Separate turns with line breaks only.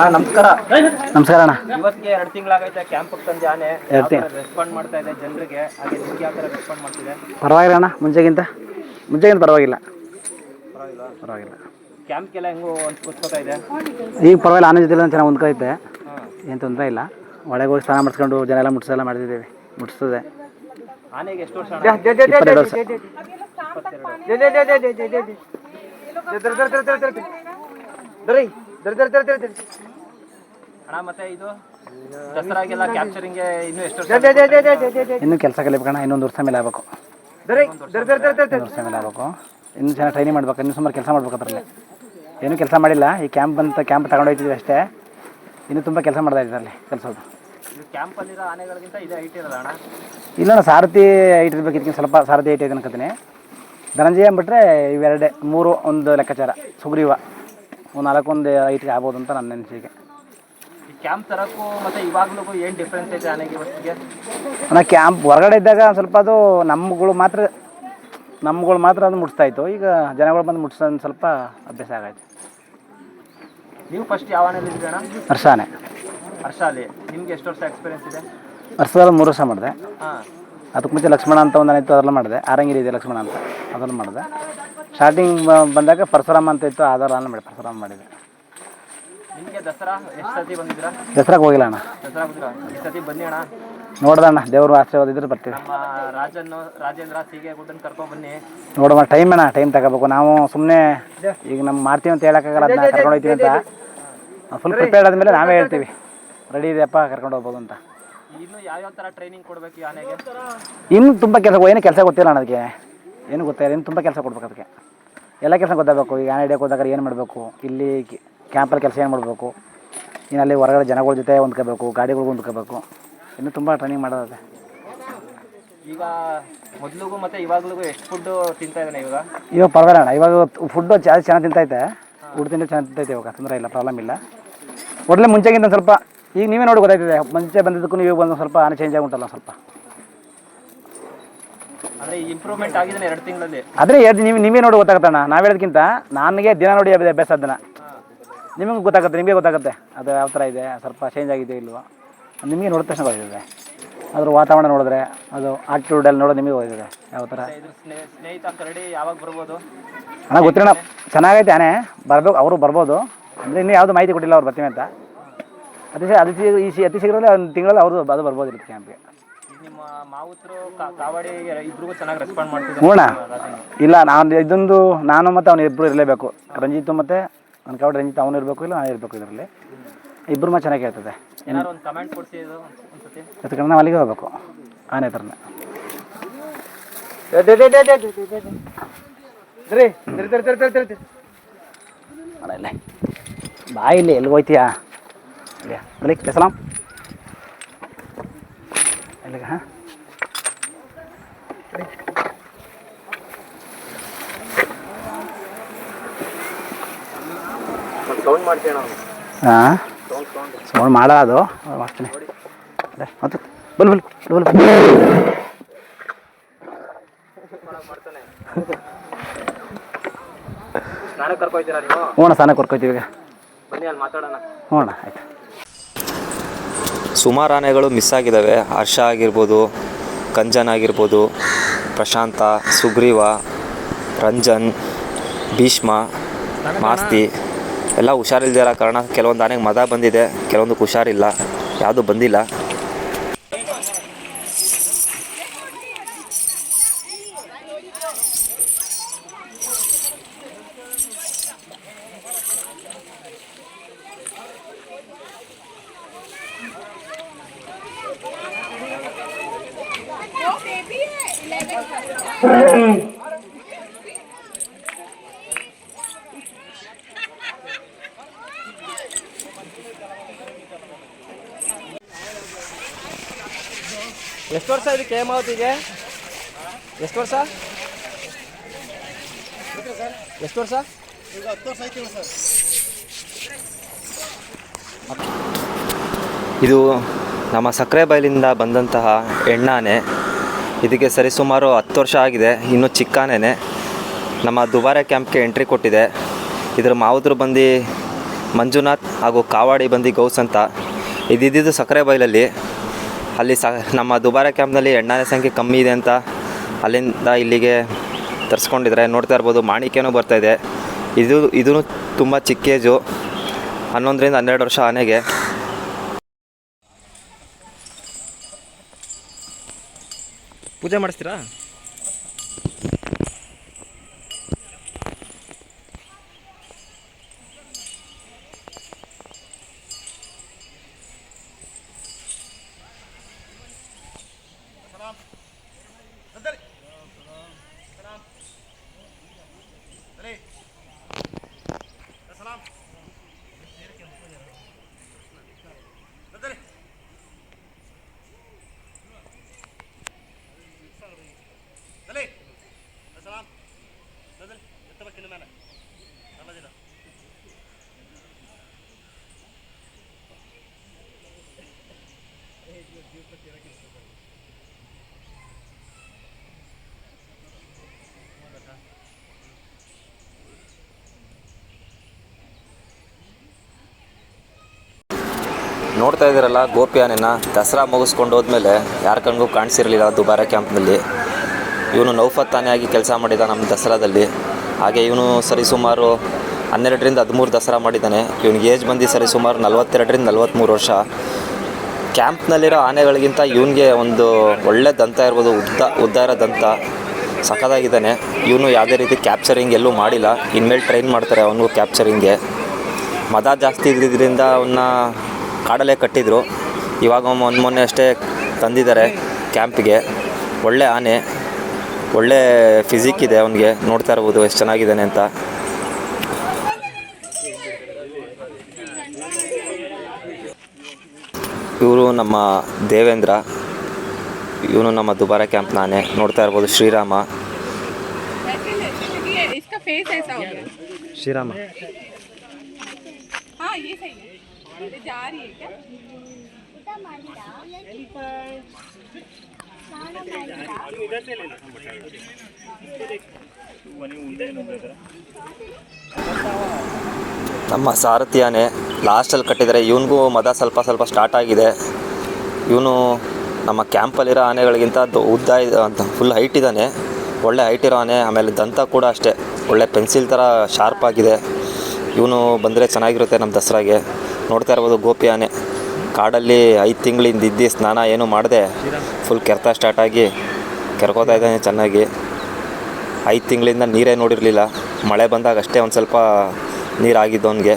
ಅಣ್ಣ ನಮಸ್ಕಾರ.
ನಮಸ್ಕಾರ ಅಣ್ಣ.
ಇವತ್ತಿಗೆ ಎರಡು ತಿಂಗಳಾಗೈತೆ ಕ್ಯಾಂಪ್ ತಂದೆ ಆನೆ. ರೆಸ್ಪಾಂಡ್ ಮಾಡ್ತಾ ಇದೆ ಜನರಿಗೆ. ಹಾಗೆ ನಿಮ್ಗೆ ಯಾವ ಥರ ರೆಸ್ಪಾಂಡ್ ಮಾಡ್ತಿದೆ?
ಪರವಾಗಿಲ್ಲ ಅಣ್ಣ ಮುಂಚೆಗಿಂತ. ಮುಂಚೆಗಿಂತ ಪರವಾಗಿಲ್ಲ. ಪರವಾಗಿಲ್ಲ.
ಕ್ಯಾಂಪ್ಗೆಲ್ಲ ಹೆಂಗೋ ಒನ್ಸ್ಕೊತಾ ಇದೆ
ಈಗ ಪರವಾಗಿಲ್ಲ ಆನೆ ಜೊತೆ ಚೆನ್ನಾಗಿ ಹೊಂದ್ಕೈತೆ ಏನು ತೊಂದರೆ ಇಲ್ಲ ಒಳಗೆ ಹೋಗಿ ಸ್ನಾನ ಮಾಡಿಸ್ಕೊಂಡು ಜನ ಎಲ್ಲ ಮುಟ್ಸೆಲ್ಲ ಮಾಡಿದ್ದೀವಿ ಮುಟ್ಸ್ತದೆ
ಆನೆಗೆ ಎಷ್ಟು ವರ್ಷ ಅಣ್ಣ?
ಇಪ್ಪತ್ತೆರಡು ವರ್ಷ
ಅಣ್ಣ ಮತ್ತೆ ಇದು ದಸರಾಗೆಲ್ಲ ಕ್ಯಾಪ್ಚರಿಂಗ್ಗೆ ಇನ್ನೂ ಎಷ್ಟು ವರ್ಷ
ಇನ್ನೂ ಕೆಲಸ ಕಲಿಬೇಕಣ್ಣ ಇನ್ನೊಂದು ವರ್ಷ ಮೇಲೆ ಆಗಬೇಕು ಒಂದು ವರ್ಷ ಮೇಲೆ ಆಗಬೇಕು ಇನ್ನೂ ಚೆನ್ನಾಗಿ ಟ್ರೈನಿಂಗ್ ಮಾಡ್ಬೇಕು ಇನ್ನು ಸುಮಾರು ಕೆಲಸ ಮಾಡ್ಬೇಕು ಅದರಲ್ಲಿ ಏನೂ ಕೆಲಸ ಮಾಡಿಲ್ಲ. ಈ ಕ್ಯಾಂಪ್ ಅಂತ ಕ್ಯಾಂಪ್ ತಗೊಂಡು ಹೋಗ್ತಿದ್ವಿ ಅಷ್ಟೇ. ಇನ್ನೂ ತುಂಬ ಕೆಲಸ ಮಾಡ್ತಾ ಇದ್ದೀವಿ ಅಲ್ಲಿ ಕೆಲಸದ್ದು
ಕ್ಯಾಂಪಲ್ಲಿರೋ ಆನೆಗಳಿಗಿಂತ ಇದೇ ಅಣ್ಣ?
ಇಲ್ಲ ಸಾರಥಿ ಐಟ್ ಇರ್ಬೇಕು. ಇದಕ್ಕಿಂತ ಸ್ವಲ್ಪ ಸಾರಥಿ ಐಟ್ ಇದೆ ಅನ್ಕೋತೀನಿ. ಧನಂಜಯ ಅಂದ್ಬಿಟ್ರೆ ಇವೆರಡೇ ಮೂರು ಒಂದು ಲೆಕ್ಕಾಚಾರ ಸುಗ್ರೀವ. ಒಂದು ನಾಲ್ಕು ಒಂದು ಐಟಿಗೆ ಆಗ್ಬೋದು ಅಂತ ನನ್ನ ಅನಿಸಿಕೆ.
ಈ ಕ್ಯಾಂಪ್ ತರಕ್ಕೂ ಮತ್ತೆ ಇವಾಗಲೂ ಏನು ಡಿಫ್ರೆನ್ಸ್ ಐತೆ ಆನೆಗೆ ಇವತ್ತಿಗೆ
ಅಣ್ಣ ಕ್ಯಾಂಪ್ ಹೊರಗಡೆ ಇದ್ದಾಗ ಒಂದ್ ಸ್ವಲ್ಪ ಅದು ನಮ್ಮಗಳು ಮಾತ್ರ ನಮ್ಮಗಳು ಮಾತ್ರ ಅದು ಮುಟ್ಸ್ತಾ ಇತ್ತು. ಈಗ ಜನಗಳು ಬಂದು ಮುಟ್ಸೋದು ಸ್ವಲ್ಪ ಅಭ್ಯಾಸ ಆಗೈತೆ.
ನೀವು ಫಸ್ಟ್ ಯಾವ ಆನೆಲಿ ಇದ್ರಿ ಅಣ್ಣ?
ವರ್ಷಾನೆ
ಹರ್ಷ ಅಲ್ಲಿ. ನಿಮ್ಗೆ ಎಷ್ಟು ವರ್ಷ ಎಕ್ಸ್ಪೀರಿಯನ್ಸ್ ಇದೆ?
ಹರ್ಷದಲ್ಲಿ ಮೂರು ವರ್ಷ ಮಾಡಿದೆ.
ಹಾಂ.
ಅದಕ್ಕೆ ಮುಂಚೆ ಲಕ್ಷ್ಮಣ ಅಂತ ಒಂದು ಇತ್ತು ಅದೆಲ್ಲ ಮಾಡಿದೆ. ಆರಂಗಿರಿ ಇದೆ ಲಕ್ಷ್ಮಣ ಅಂತ. ಅದನ್ನು ಮಾಡಿದೆ. ಸ್ಟಾರ್ಟಿಂಗ್ ಬಂದಾಗ ಪರಶುರಾಮ ಅಂತ ಇತ್ತು ಅದೆಲ್ಲ ಮಾಡಿ ಪರಶುರಾಮ ಮಾಡಿದೆ.
ನಿಮಗೆ ದಸರಾ ಎಷ್ಟು ಸತಿ ಬಂದಿದ್ದೀರಾ?
ದಸರಾಗೆ ಹೋಗಿಲ್ಲ ಅಣ್ಣ.
ದಸರಾ ಬಂದಿರ ಈ ಸತಿ ಬನ್ನಿ ಅಣ್ಣ.
ನೋಡ್ದೆ ದೇವ್ರ ಆಶೀರ್ವಾದ ಇದ್ರೆ ಬರ್ತೀವಿ.
ನಮ್ಮ ರಾಜೇಂದ್ರ ಸೀಗೆ ಗುಡ್ಡನ್ ಕರ್ಕೊಂಡ್ ಬನ್ನಿ.
ನೋಡುವ ಟೈಮ್ ಅಣ್ಣ ಟೈಮ್ ತಗೋಬೇಕು. ನಾವು ಸುಮ್ಮನೆ ಈಗ ನಮ್ಮ ಮಾಡ್ತೀವಿ ಅಂತ ಹೇಳೋಕ್ಕಾಗಲ್ಲ ಅದನ್ನ ಕರ್ಕೊಂಡು ಹೋಗ್ತೀವಿ ಅಂತ. ಫುಲ್ ಪ್ರಿಪೇರ್ಡ್ ಆದ್ಮೇಲೆ ನಾವೇ ಹೇಳ್ತೀವಿ. ರೆಡಿ ಇದೆಯಪ್ಪ ಕರ್ಕೊಂಡು ಹೋಗ್ಬೋದು ಅಂತ.
ಇನ್ನು ಯಾವ್ಯಾವ ಥರ ಟ್ರೈನಿಂಗ್ ಕೊಡಬೇಕು ಈ ಆನೆಗೆ?
ಇನ್ನು ತುಂಬ ಕೆಲಸ ಏನು ಕೆಲಸ ಗೊತ್ತಿಲ್ಲ ಅಣ್ಣ ಅದಕ್ಕೆ. ಏನು ಗೊತ್ತಿಲ್ಲ ಇನ್ನು ತುಂಬ ಕೆಲಸ ಕೊಡ್ಬೇಕು ಅದಕ್ಕೆ. ಎಲ್ಲ ಕೆಲಸ ಗೊತ್ತಾಗಬೇಕು. ಈಗ ಆನೆ ಹಿಡಿಯೋಕೆ ಹೋದಾಗ ಏನು ಮಾಡಬೇಕು? ಇಲ್ಲಿ ಕ್ಯಾಂಪಲ್ಲಿ ಕೆಲಸ ಏನು ಮಾಡಬೇಕು? ಇನ್ನು ಅಲ್ಲಿ ಹೊರಗಡೆ ಜನಗಳ ಜೊತೆ ಹೊಂದ್ಕೋಬೇಕು ಗಾಡಿಗಳಿಗೆ ಹೊಂದ್ಕೋಬೇಕು. ಇನ್ನೂ ತುಂಬ ಟ್ರೈನಿಂಗ್ ಮಾಡೋದಿದೆ.
ಈಗ ಮೊದಲಿಗೂ ಮತ್ತೆ ಇವಾಗಲೂ ಎಷ್ಟು ಫುಡ್ ತಿಂತಾ ಇದ್ದಾನೆ ಇವಾಗ?
ಇವಾಗ ಪರವಾಗಿಲ್ಲ ಅಣ್ಣ ಇವಾಗ ಫುಡ್ಡು ಜಾಸ್ತಿ ಚೆನ್ನಾಗಿ ತಿಂತೈತೆ ಊಟ ತಿಂಡಿ ಚೆನ್ನಾಗಿ ತಿಂತೈತೆ ಇವಾಗ ತೊಂದರೆ ಇಲ್ಲ ಪ್ರಾಬ್ಲಮ್ ಇಲ್ಲ. ಒಳ್ಳೆ ಮುಂಚೆಗಿಂತ ಸ್ವಲ್ಪ ಈಗ ನೀವೇ ನೋಡಿ ಗೊತ್ತಾಯ್ತದೆ ಮುಂಚೆ ಬಂದಿದ್ದಕ್ಕೂ ನೀವು ಒಂದು ಸ್ವಲ್ಪ ಆನೆ ಚೇಂಜ್ ಆಗುತ್ತಲ್ಲ ಸ್ವಲ್ಪ.
ಅಂದ್ರೆ ಇಂಪ್ರೂವ್ಮೆಂಟ್ ಆಗಿದೆ ಎರಡು ತಿಂಗಳಲ್ಲಿ.
ಅದೇ ಎರಡು ನೀವು ನೀವೇ ನೋಡಿ ಗೊತ್ತಾಗತ್ತಣ್ಣ ನಾವು ಹೇಳೋದಕ್ಕಿಂತ ನನಗೆ ದಿನ ನೋಡಿ ಅಭ್ಯ- ಅಭ್ಯಾಸ ಅದನ್ನ. ನಿಮಗೆ ಗೊತ್ತಾಗುತ್ತೆ ನಿಮಗೆ ಗೊತ್ತಾಗುತ್ತೆ ಅದು ಯಾವ ಥರ ಇದೆ ಸ್ವಲ್ಪ ಚೇಂಜ್ ಆಗಿದೆ ಇಲ್ವಾ. ನಿಮಗೆ ನೋಡಿದ ತಕ್ಷಣ ಗೊತ್ತಿದೆ ಅದ್ರ ವಾತಾವರಣ ನೋಡಿದ್ರೆ ಅದು ಆಟಿಟ್ಯೂಡ್ ಎಲ್ಲ ನೋಡೋದು ನಿಮಗೆ ಗೊತ್ತಿದೆ ಯಾವ ಥರ?
ಸ್ನೇಹಿತ ಕರಡಿ ಯಾವಾಗ ಬರ್ಬೋದು?
ಅಣ್ಣ ಗೊತ್ತಿರೋಣ ಚೆನ್ನಾಗೈತೆ ಆನೆ. ಬರ್ಬೇಕು ಅವರು ಬರ್ಬೋದು. ಅಂದರೆ ಇನ್ನೂ ಯಾವುದು ಮಾಹಿತಿ ಕೊಟ್ಟಿಲ್ಲ ಅವ್ರು ಬರ್ತೀನಿ ಅಂತ. ಅತಿ ಅತಿ ಈ ಸಿ ಅತಿ ಶೀಘ್ರದಲ್ಲಿ ಒಂದು ತಿಂಗಳಲ್ಲಿ ಅವರು ಅದು ಬರ್ಬೋದು ಇರುತ್ತೆ ಕ್ಯಾಂಪ್ಗೆ
ನಿಮ್ಮ ಮಾವುತರು ಕಾವಡಿ ಇಬ್ರಿಗೂ ಚೆನ್ನಾಗಿ ರೆಸ್ಪಾಂಡ್ ಮಾಡ್ತಿದ್ದಾರೆ.
ಹ್ಞೂಣ್ಣ ಇಲ್ಲ ನಾನು ಇದೊಂದು ನಾನು ಮತ್ತು ಅವನು ಇಬ್ಬರು ಇರಲೇಬೇಕು. ರಂಜಿತ್ ಮತ್ತು ನನ್ನ ಕಾವಡಿ ರಂಜಿತ್ ಅವನು ಇರಬೇಕು ಇಲ್ಲ ನಾನು ಇರಬೇಕು ಇದರಲ್ಲಿ. ಇಬ್ಬರು ಮಾ ಚೆನ್ನಾಗಿ ಹೇಳ್ತದೆ.
ಏನಾದ್ರು ಒಂದು ಕಮೆಂಟ್ ಕೊಡ್ಸಿ ಇದು ಒಂದ್ಸತಿ?
ಅದಕ್ಕೆ ನಾವು ಅಲ್ಲಿಗೆ ಹೋಗ್ಬೇಕು. ಆನೆ ಥರನ ಬಾಯಿ ಬಾ ಇಲ್ಲಿ. ಎಲ್ಲಿಗೆ ಹೋಯ್ತೀಯಾ? ಇಲ್ಲಿ ಮಲಿಕ್ ಸಲಾಂ ಎಲ್ಲಿಗೆ ಹಾಂ?
ಸೌಂಡ್ ಮಾಡ್ತೀಯ
ಹಾಂ? ಸೌಂಡ್ ಮಾಡ ಅದು. ಮಾಡ್ತೀನಿ. ಮತ್ತೆ? ಬಲ್ ಬಲ್ ಬಲ್ ಹ್ಞೂ ಅಣ್ಣ ಸ್ನಾನ ಕೊರ್ಕೋತೀವಿ ಈಗ.
ಬನ್ನಿ ಅಲ್ಲಿ ಮಾತಾಡೋಣ.
ಹ್ಞೂ ಆಯ್ತು.
ಸುಮಾರು ಆನೆಗಳು ಮಿಸ್ ಆಗಿದ್ದಾವೆ ಹರ್ಷ ಆಗಿರ್ಬೋದು ಕಂಜನ್ ಆಗಿರ್ಬೋದು ಪ್ರಶಾಂತ ಸುಗ್ರೀವ ರಂಜನ್ ಭೀಷ್ಮ ಮಾಸ್ತಿ. ಎಲ್ಲ ಹುಷಾರಿಲ್ಲದೆ ಕಾರಣ ಕೆಲವೊಂದು ಆನೆಗೆ ಮದ ಬಂದಿದೆ ಕೆಲವೊಂದಕ್ಕೆ ಹುಷಾರಿಲ್ಲ ಯಾವುದು ಬಂದಿಲ್ಲ.
ಎಷ್ಟು ವರ್ಷ ಇದಕ್ಕೆ ಹೇಮಾವತಿಗೆ ಎಷ್ಟು ವರ್ಷ? ಎಷ್ಟು ವರ್ಷ?
ಇದು ನಮ್ಮ ಸಕ್ಕರೆ ಬೈಲಿಂದ ಬಂದಂತಹ ಎಣ್ಣಾನೆ. ಇದಕ್ಕೆ ಸರಿಸುಮಾರು ಹತ್ತು ವರ್ಷ ಆಗಿದೆ ಇನ್ನೂ ಚಿಕ್ಕಾನೇನೆ. ನಮ್ಮ ದುಬಾರೆ ಕ್ಯಾಂಪ್ಗೆ ಎಂಟ್ರಿ ಕೊಟ್ಟಿದೆ. ಇದರ ಮಾವುದ್ರು ಬಂದು ಮಂಜುನಾಥ್ ಹಾಗೂ ಕಾವಾಡಿ ಬಂದು ಗೌಸ್ ಅಂತ. ಇದಿದ್ದು ಸಕ್ಕರೆ ಬೈಲಲ್ಲಿ ಅಲ್ಲಿ ಸ, ನಮ್ಮ ದುಬಾರ ಕ್ಯಾಂಪ್ನಲ್ಲಿ ಎಣ್ಣೆ ಸಂಖ್ಯೆ ಕಮ್ಮಿ ಇದೆ ಅಂತ ಅಲ್ಲಿಂದ ಇಲ್ಲಿಗೆ ತರಿಸ್ಕೊಂಡಿದ್ರೆ ನೋಡ್ತಾ ಇರ್ಬೋದು, ಮಾಣಿಕ್ಯನೂ ಬರ್ತಾಯಿದೆ ಇದು. ಇದೂ ತುಂಬ ಚಿಕ್ಕ ಏಜು. ಹನ್ನೊಂದರಿಂದ ಹನ್ನೆರಡು ವರ್ಷ ಆನೆಗೆ. ಪೂಜೆ ಮಾಡಿಸ್ತೀರಾ? ನೋಡ್ತಾ ಇದ್ದೀರಲ್ಲ ಗೋಪಿ ಆನೆನ ದಸರಾ ಮುಗಿಸ್ಕೊಂಡು ಹೋದ್ಮೇಲೆ ಯಾರ ಕಣ್ಗೂ ಕಾಣಿಸಿರಲಿಲ್ಲ ದುಬಾರೆ ಕ್ಯಾಂಪ್ನಲ್ಲಿ. ಇವನು ನೌಫತ್ ಆಗಿ ಕೆಲಸ ಮಾಡಿದ ನಮ್ಮ ದಸರಾದಲ್ಲಿ. ಹಾಗೆ ಇವನು ಸರಿಸುಮಾರು ಹನ್ನೆರಡರಿಂದ ಹದಿಮೂರು ದಸರಾ ಮಾಡಿದ್ದಾನೆ. ಇವನಿಗೆ ಏಜ್ ಬಂದು ಸರಿಸುಮಾರು ನಲವತ್ತೆರಡರಿಂದ ನಲವತ್ತ್ಮೂರು ವರ್ಷ. ಕ್ಯಾಂಪ್ನಲ್ಲಿರೋ ಆನೆಗಳಿಗಿಂತ ಇವನಿಗೆ ಒಂದು ಒಳ್ಳೆ ದಂತ ಇರ್ಬೋದು, ಉದ್ದ, ಉದ್ದಾರ ದಂತ. ಸಖತ್ತಾಗಿದ್ದಾನೆ. ಇವನು ಯಾವುದೇ ರೀತಿ ಕ್ಯಾಪ್ಚರಿಂಗ್ ಎಲ್ಲೂ ಮಾಡಿಲ್ಲ. ಇನ್ಮೇಲೆ ಟ್ರೈನ್ ಮಾಡ್ತಾರೆ ಅವನಿಗೂ ಕ್ಯಾಪ್ಚರಿಂಗ್ಗೆ ಮದ ಜಾಸ್ತಿ ಇದ್ದಿದ್ದರಿಂದ ಅವನ್ನ ಕಾಡಲ್ಲೇ ಕಟ್ಟಿದ್ರು. ಇವಾಗ ಮೊನ್ನೆ ಮೊನ್ನೆ ಅಷ್ಟೇ ತಂದಿದ್ದಾರೆ ಕ್ಯಾಂಪಿಗೆ. ಒಳ್ಳೆ ಆನೆ. ಒಳ್ಳೆ ಫಿಸಿಕ್ ಇದೆ ಅವನಿಗೆ. ನೋಡ್ತಾ ಇರ್ಬೋದು ಎಷ್ಟು ಚೆನ್ನಾಗಿದ್ದಾನೆ ಅಂತ. ಇವರು ನಮ್ಮ ದೇವೇಂದ್ರ. ಇವನು ನಮ್ಮ ದುಬಾರ ಕ್ಯಾಂಪ್ ನಾನೇ. ನೋಡ್ತಾ ಇರ್ಬೋದು ಶ್ರೀರಾಮ. ಶ್ರೀರಾಮ. ನಮ್ಮ ಸಾರಥಿ ಆನೆ ಲಾಸ್ಟಲ್ಲಿ ಕಟ್ಟಿದರೆ ಇವನಿಗೂ ಮದ ಸ್ವಲ್ಪ ಸ್ವಲ್ಪ ಸ್ಟಾರ್ಟ್ ಆಗಿದೆ. ಇವನು ನಮ್ಮ ಕ್ಯಾಂಪಲ್ಲಿರೋ ಆನೆಗಳಿಗಿಂತ ಉದ್ದ ಫುಲ್ ಹೈಟ್ ಇದ್ದಾನೆ. ಒಳ್ಳೆ ಹೈಟ್ ಇರೋ ಆನೆ, ಆಮೇಲೆ ದಂತ ಕೂಡ ಅಷ್ಟೇ. ಒಳ್ಳೆ ಪೆನ್ಸಿಲ್ ಥರ ಶಾರ್ಪ್ ಆಗಿದೆ. ಇವನು ಬಂದರೆ ಚೆನ್ನಾಗಿರುತ್ತೆ ನಮ್ಮ ದಸರಾಗೆ. ನೋಡ್ತಾ ಇರ್ಬೋದು ಗೋಪಿ ಆನೆ. ಕಾಡಲ್ಲಿ ಐದು ತಿಂಗಳಿಂದ ಇದ್ದು ಸ್ನಾನ ಏನೂ ಮಾಡಿದೆ ಫುಲ್ ಕೆರೆತ ಸ್ಟಾರ್ಟ್ ಆಗಿ ಕೆರ್ಕೋತಾ ಇದ್ದಾನೆ ಚೆನ್ನಾಗಿ. ಐದು ತಿಂಗಳಿಂದ ನೀರೇ ನೋಡಿರಲಿಲ್ಲ. ಮಳೆ ಬಂದಾಗ ಅಷ್ಟೇ ಒಂದು ಸ್ವಲ್ಪ ನೀರಾಗಿದ್ದು ಅವನಿಗೆ.